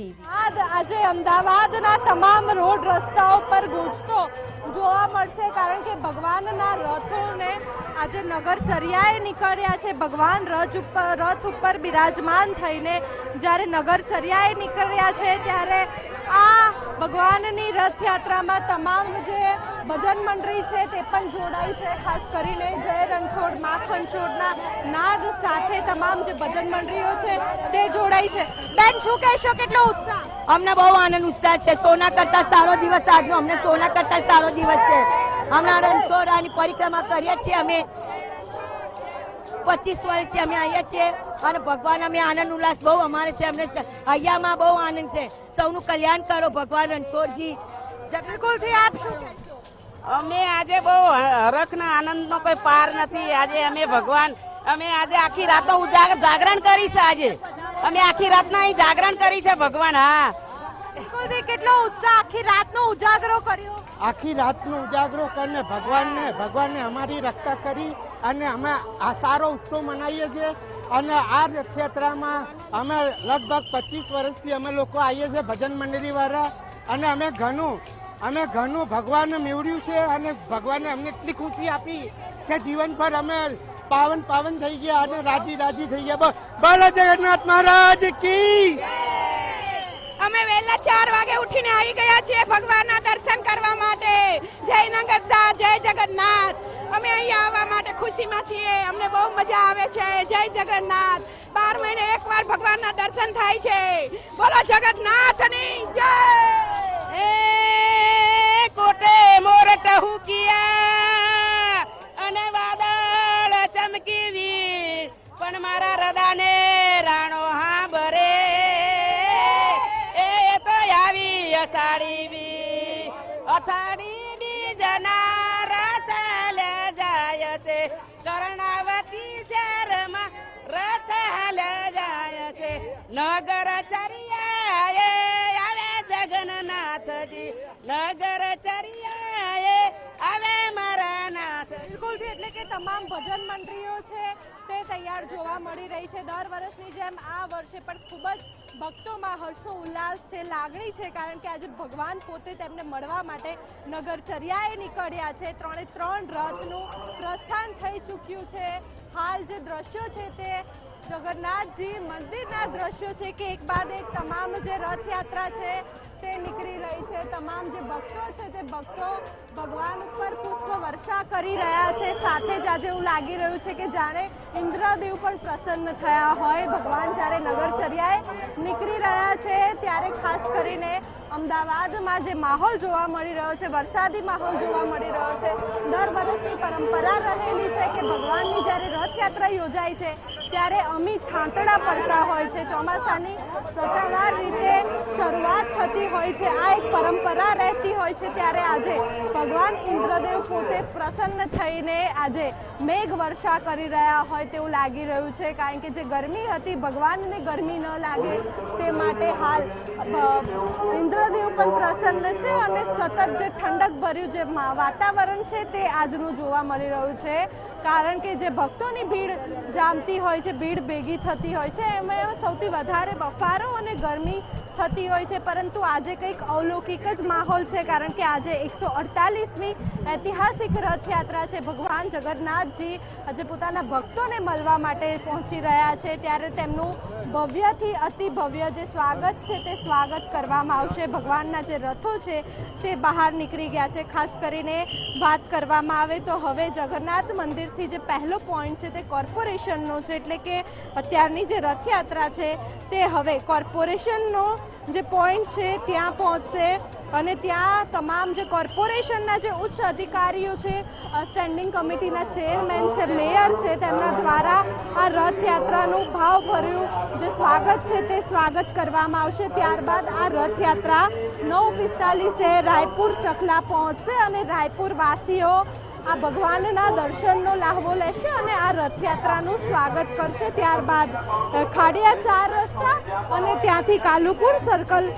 આજ અમદાવાદના તમામ રોડ રસ્તાઓ પર ગૂંજતો જોવા મળશે કારણ કે ભગવાનના રથોને આજે નગરચર્યાએ નીકળ્યા છે. ભગવાન રથ ઉપર રથ ઉપર બિરાજમાન થઈને જ્યારે નગરચર્યાએ નીકળ્યા છે ત્યારે આ ભગવાનની રથયાત્રામાં તમામ જે ભજન મંડળી છે તે પણ જોડાઈ છે, ખાસ કરીને જય રણછોડ માખ રણછોડના નાદ સાથે તમામ જે ભજન મંડળીઓ છે તે જોડાઈ છે. બેન, શું કહેશો? કેટલો ઉત્સાહ? અમને બહુ આનંદ, ઉત્સાહ છે. સોના કરતા સારો દિવસ આજનો. અમને સોના કરતા સારો દિવસ છે. હમણાં રણછોડાની પરિક્રમા કરીએ છીએ. અમે પચીસ વર્ષથી અમે અહીંયા છીએ અને ભગવાન અમે આનંદ ઉલ્લાસ બહુ અમારે છે અમને અહીંયામાં બહુ આનંદ છે. સૌનું કલ્યાણ કરો ભગવાન રણછોડજી બિલકુલથી આપ અમે આજે બહુ હરખના આનંદનો કોઈ પાર નથી. આજે અમે ભગવાન અમે આજે આખી રાતનો જાગરણ કરી છે આજે. અમે આખી રાતના અહીં જાગરણ કરી છે ભગવાન હા. બિલકુલથી કેટલો ઉત્સાહ આખી રાતનો ઉજાગરો કર્યો. આખી રાતનો ઉજાગરો કરીને ભગવાનને ભગવાનને અમારી રક્ષા કરી અને અમે આ સારો ઉત્સવ મનાવીએ છીએ. અને આ રથયાત્રામાં અમે લગભગ પચીસ વર્ષથી અમે લોકો આવીએ છીએ ભજન મંડળીવાળા અને અમે ઘણું અમે ઘણું ભગવાનને મેળવ્યું છે અને ભગવાને અમને એટલી ખુશી આપી કે જીવનભર અમે પાવન પાવન થઈ ગયા અને રાજી રાજી થઈ ગયા. બોલો જગન્નાથ મહારાજ કી અમે વહેલા ચાર વાગે ઉઠીને આવી ગયા છીએ ભગવાનના દર્શન કરવા માટે. જય નગરદા જય જગન્નાથ. અમે અહીંયા આવવા માટે ખુશીમાં છીએ. અમને બહુ મજા આવે છે. જય જગન્નાથ. બાર મહિને એકવાર ભગવાનના દર્શન થાય છે. બોલો જગન્નાથની જય! હે કોટે મોર ટહુકિયા અને વાદળ ચમકીવી. પણ મારા હૃદયને બીજના રથ જાય છે. કર્ણાવતી શહેરમાં રથ લે જાય છે. નગર ચરિયાએ આવે જગન્નાથજી. નગર ચરિયાએ તમામ ભજન મંડળીઓ છે, તે તૈયાર જોવા મળી રહી છે. દર વર્ષની જેમ આ વર્ષે પણ ખૂબ જ ભક્તોમાં હર્ષો ઉલ્લાસ છે, લાગણી છે, કારણ કે આજે ભગવાન પોતે તેમને મળવા માટે નગરચર્યાએ નીકળ્યા છે. ત્રણે ત્રણ રથનું પ્રસ્થાન થઈ ચૂક્યું છે. હાલ જે દ્રશ્યો છે તે જગન્નાથજી મંદિરના દ્રશ્યો છે કે એક બાદ એક તમામ જે રથયાત્રા છે તે નીકળી રહી છે. તમામ જે ભક્તો છે તે ભક્તો ભગવાન ઉપર પુષ્પ વર્ષા કરી રહ્યા છે. સાથે જ આજે એવું લાગી રહ્યું છે કે જાણે ઇન્દ્રદેવ પણ પ્રસન્ન થયા હોય. ભગવાન જ્યારે નગરચર્યાએ નીકળી રહ્યા છે ત્યારે ખાસ કરીને અમદાવાદમાં જે માહોલ જોવા મળી રહ્યો છે, વરસાદી માહોલ જોવા મળી રહ્યો છે, દર વર્ષની પરંપરા રહેલી છે કે ભગવાનની જ્યારે રથયાત્રા યોજાય છે, ત્યારે અમી છાંતડા પડતા હોય છે, ચોમાસાની સત્તાવાર રીતે શરૂઆત થતી હોય છે, આ એક પરંપરા રહેતી હોય છે, ત્યારે આજે ભગવાન ઇન્દ્રદેવ પોતે પ્રસન્ન થઈને આજે મેઘ વર્ષા કરી રહ્યા હોય તેવું લાગી રહ્યું છે, કારણ કે જે ગરમી હતી, ભગવાનને ગરમી ન લાગે તે માટે હાલ ઇન્દ્રદેવ પણ પ્રસન્ન છે અને સતત જે ઠંડક ભર્યું જે વાતાવરણ છે તે આજનું જોવા મળી રહ્યું છે. કારણ કે જે ભક્તોની ભીડ જામતી હોય છે, ભીડ ભેગી થતી હોય છે, એમાં સૌથી વધારે બફારો અને ગરમી થતી હોય છે. પરંતુ આજે કંઈક અલૌકિક જ માહોલ છે, કારણ કે આજે એકસો અડતાલીસમી ઐતિહાસિક રથયાત્રા છે. ભગવાન જગન્નાથજી આજે પોતાના ભક્તોને મળવા માટે પહોંચી રહ્યા છે. ત્યારે તેમનું ભવ્યથી અતિ ભવ્ય જે સ્વાગત છે તે સ્વાગત કરવામાં આવશે. ભગવાનના જે રથો છે તે બહાર નીકળી ગયા છે. ખાસ કરીને વાત કરવામાં આવે તો હવે જગન્નાથ મંદિરથી જે પહેલો પોઈન્ટ છે તે કોર્પોરેશનનો છે. એટલે કે અત્યારની જે રથયાત્રા છે તે હવે કોર્પોરેશનનો જે પોઈન્ટ છે, ત્યાં પહોંચશે. અને ત્યાં તમામ જે કોર્પોરેશનના જે ઉચ્ચ અધિકારીઓ છે સ્ટેન્ડિંગ કમિટીના ચેરમેન છે મેયર છે, તેમના દ્વારા આ રથયાત્રાનું ભાવભર્યું જે સ્વાગત છે તે સ્વાગત કરવામાં આવશે. ત્યારબાદ આ રથયાત્રા નવ પિસ્તાલીસે રાયપુર ચકલા પહોંચશે અને રાયપુર વાસીઓ આ ભગવાનના દર્શનનો લાહવો લેશે અને આ રથયાત્રાનું સ્વાગત કરશે. ત્યારબાદ ખાડિયા ચાર રસ્તા અને ત્યાંથી કાલુપુર સર્કલ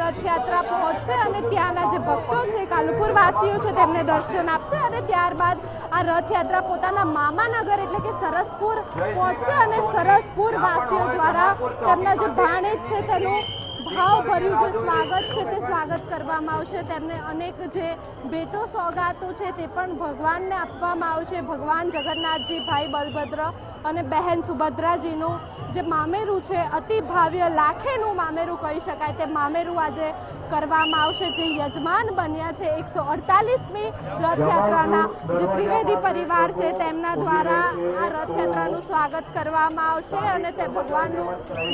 રથયાત્રા પહોંચશે અને ત્યાંના જે ભક્તો છે કાલુપુર વાસીઓ છે, તેમને દર્શન આપશે અને ત્યારબાદ આ રથયાત્રા પોતાના મામાનગર એટલે કે સરસપુર પહોંચશે અને સરસપુર વાસીઓ દ્વારા તેમના જે ભાણેજ છે, તેનું ભાવભર્યું જે સ્વાગત છે તે સ્વાગત કરવામાં આવશે. તેમને અનેક જે ભેટો સોગાતો છે તે પણ ભગવાનને આપવામાં આવશે. ભગવાન જગન્નાથજી, ભાઈ બલભદ્ર અને બહેન સુભદ્રાજીનું જે મામેરું છે, અતિ ભાવ્ય લાખેનું મામેરું કહી શકાય. તે મામેરું આજે કરવામાં આવશે. જે યજમાન બન્યા છે, એકસો અડતાલીસમી રથયાત્રાના જે ત્રિવેદી પરિવાર છે, તેમના દ્વારા આ રથયાત્રાનું સ્વાગત કરવામાં આવશે અને તે ભગવાનનું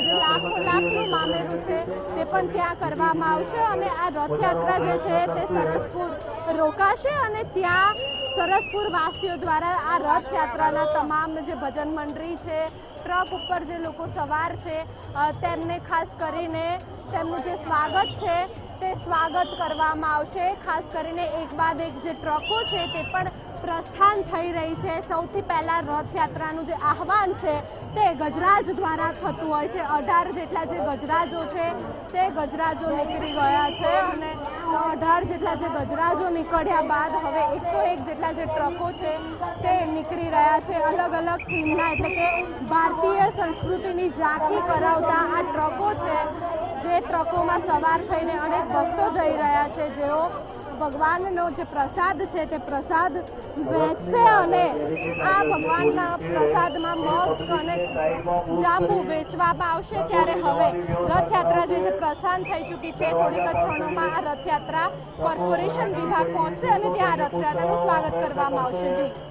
જે લાખો લાખનું મામેરું છે, તે પણ ત્યાં કરવામાં આવશે. અને આ રથયાત્રા જે છે, તે સરસપુર રોકાશે અને ત્યાં સરસપુર વાસીઓ દ્વારા આ રથયાત્રાના તમામ જે ભજન મંડળી છે, ટ્રક ઉપર જે લોકો સવાર છે તેમને ખાસ કરીને તેમનું જે સ્વાગત છે, તે સ્વાગત કરવામાં આવશે. ખાસ કરીને એક બાદ એક જે ટ્રકો છે તે પણ પ્રસ્થાન થઈ રહી છે. સૌથી પહેલાં રથયાત્રાનું જે આહવાન છે તે ગજરાજ દ્વારા થતું હોય છે. અઢાર જેટલા જે ગજરાજો છે તે ગજરાજો નીકળી ગયા છે અને અઢાર જેટલા જે ગજરાજો નીકળ્યા બાદ હવે એકસો એક જેટલા જે ટ્રકો છે તે નીકળી રહ્યા છે. અલગ અલગ થીમના એટલે કે ભારતીય સંસ્કૃતિની ઝાંખી કરાવતા આ ટ્રકો છે. જે ટ્રકોમાં સવાર થઈને અનેક ભક્તો જઈ રહ્યા છે. જેઓ ભગવાનનો જે પ્રસાદ છે તે પ્રસાદ વેચશે અને આ ભગવાનના પ્રસાદમાં મગ અને જાંબુ વેચવામાં આવશે ત્યારે હવે રથયાત્રા જે છે પ્રસ્થાન થઈ ચૂકી છે. થોડીક જ ક્ષણોમાં આ રથયાત્રા કોર્પોરેશન વિભાગ પહોંચશે અને ત્યાં રથયાત્રાનું સ્વાગત કરવામાં આવશે. જી.